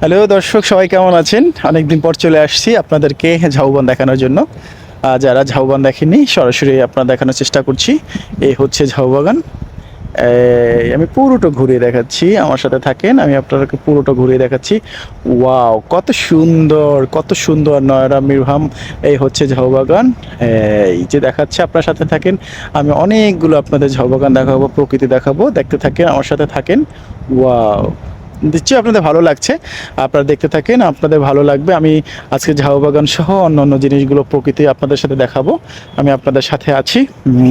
Hello দর্শক, সবাই কেমন আছেন? অনেকদিন পর চলে আসছি আপনাদেরকে ঝাউবন দেখানোর জন্য। যারা ঝাউবান দেখেনি সরাসরি আপনার দেখানোর চেষ্টা করছি। এই হচ্ছে ঝাউবাগান। আমি পুরোটা ঘুরিয়ে দেখাচ্ছি। আমার সাথে থাকেন, আমি আপনাদেরকে পুরোটা ঘুরিয়ে দেখাচ্ছি। ওয়াও, কত সুন্দর কত সুন্দর নয়রা মিরভাম এই হচ্ছে ঝাউবাগান। এই যে দেখাচ্ছে, আপনার সাথে থাকেন। আমি অনেকগুলো আপনাদের ঝাউবাগান দেখাবো, প্রকৃতি দেখাবো। দেখতে থাকেন, আমার সাথে থাকেন। ওয়াও। দিচ্ছি, আপনাদের ভালো লাগছে। আপনারা দেখতে থাকেন, আপনাদের ভালো লাগবে। আমি আজকে ঝাউবাগান সহ অন্য অন্য জিনিসগুলো প্রকৃতি আপনাদের সাথে দেখাবো। আমি আপনাদের সাথে আছি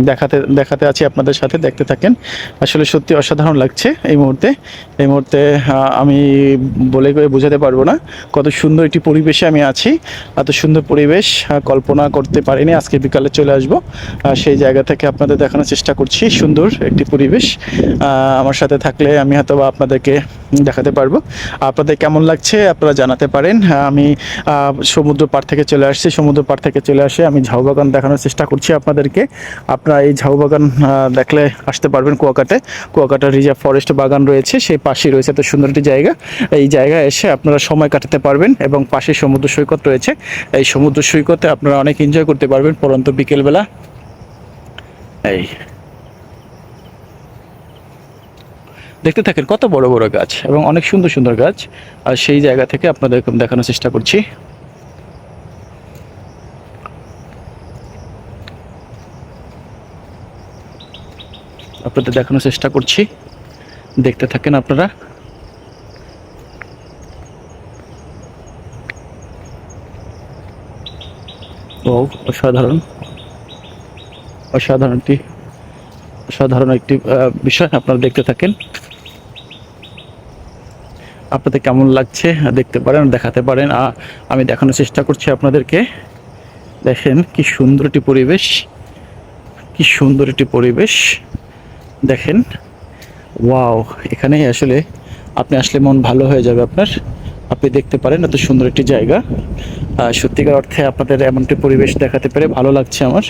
দেখাতে দেখাতে আছি আপনাদের সাথে, দেখতে থাকেন। আসলে সত্যি অসাধারণ লাগছে এই মুহূর্তে। এই মুহূর্তে আমি বলে করে বোঝাতে পারব না কত সুন্দর একটি পরিবেশে আমি আছি। এত সুন্দর পরিবেশ কল্পনা করতে পারিনি আজকে বিকালে চলে আসব। সেই জায়গা থেকে আপনাদের দেখানোর চেষ্টা করছি। সুন্দর একটি পরিবেশ। আমার সাথে থাকলে আমি হয়তো আপনাদেরকে দেখাতে পারব। আপনাদের কেমন লাগছে আপনারা জানাতে পারেন। আমি সমুদ্র পাড় থেকে চলে আসছি। সমুদ্র পাড় থেকে চলে আসে আমি ঝাউবাগান দেখানোর চেষ্টা করছি আপনাদেরকে। আপনারা এই ঝাউবাগান দেখলে আসতে পারবেন কুয়াকাটে। কুয়াকাটা রিজার্ভ ফরেস্ট বাগান রয়েছে, সেই পাশেই রয়েছে এত সুন্দর একটি জায়গা। এই জায়গায় এসে আপনারা সময় কাটাতে পারবেন এবং পাশে সমুদ্র সৈকত রয়েছে। এই সমুদ্র সৈকতে আপনারা অনেক এনজয় করতে পারবেন। পরন্ত বিকেলবেলা। এই। দেখতে থাকেন কত বড় বড় গাছ এবং অনেক সুন্দর সুন্দর গাছ। আর সেই জায়গা থেকে আপনাদের দেখানোর চেষ্টা করছি। আপনাদের দেখানোর চেষ্টা করছি। দেখতে থাকেন আপনারা। ও অসাধারণ। অসাধারণ একটি অসাধারণ একটি বিষয় আপনারা দেখতে থাকেন। আপনাদের কেমন লাগছে, দেখতে পারেন, দেখাতে পারেন। আমি দেখানোর চেষ্টা করছি আপনাদেরকে। দেখেন কি সুন্দর একটি পরিবেশ, কি সুন্দর একটি পরিবেশ। দেখেন, ওয়াও, এখানেই আসলে আপনি আসলে মন ভালো হয়ে যাবে আপনার। আপনি দেখতে পারেন এত সুন্দর একটি জায়গা। সত্যিকার অর্থে আপনাদের এমন একটি পরিবেশ দেখাতে পেরে ভালো লাগছে আমার।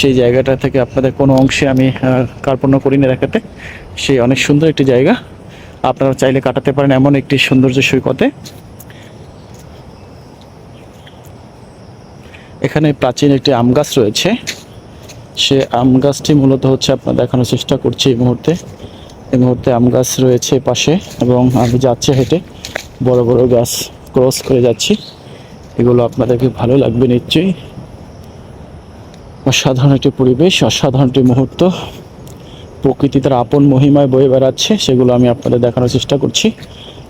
সেই জায়গাটা থেকে আপনাদের কোনো অংশে আমি কার্পণ্য করিনি দেখাতে। সেই অনেক সুন্দর একটি জায়গা। আপনারা চাইলে কাটাতে পারেন এমন একটি সৌন্দর্য সৈকতে। এখানে প্রাচীন একটি আম গাছ রয়েছে। সে আম গাছটি মূলত হচ্ছে আপনার দেখানোর চেষ্টা করছি এই মুহূর্তে। এই মুহূর্তে আম গাছ রয়েছে পাশে এবং আমি যাচ্ছি হেঁটে। বড় বড় গাছ ক্রস করে যাচ্ছি। এগুলো আপনাদেরকে ভালো লাগবে নিশ্চয়ই। অসাধারণ একটি পরিবেশ, অসাধারণ একটি মুহূর্ত। প্রকৃতি তার আপন মহিমায় বয়ে বেড়াচ্ছে, সেগুলো আমি আপনাদের দেখানোর চেষ্টা করছি।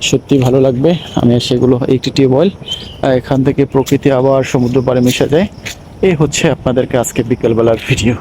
সত্যি ভালো লাগবে, আমি সেগুলো একটি টিউবওয়েল এখান থেকে প্রকৃতি আবার সমুদ্র পাড়ে মিশে যায়। এই হচ্ছে আপনাদেরকে আজকে বিকেলবেলার ভিডিও।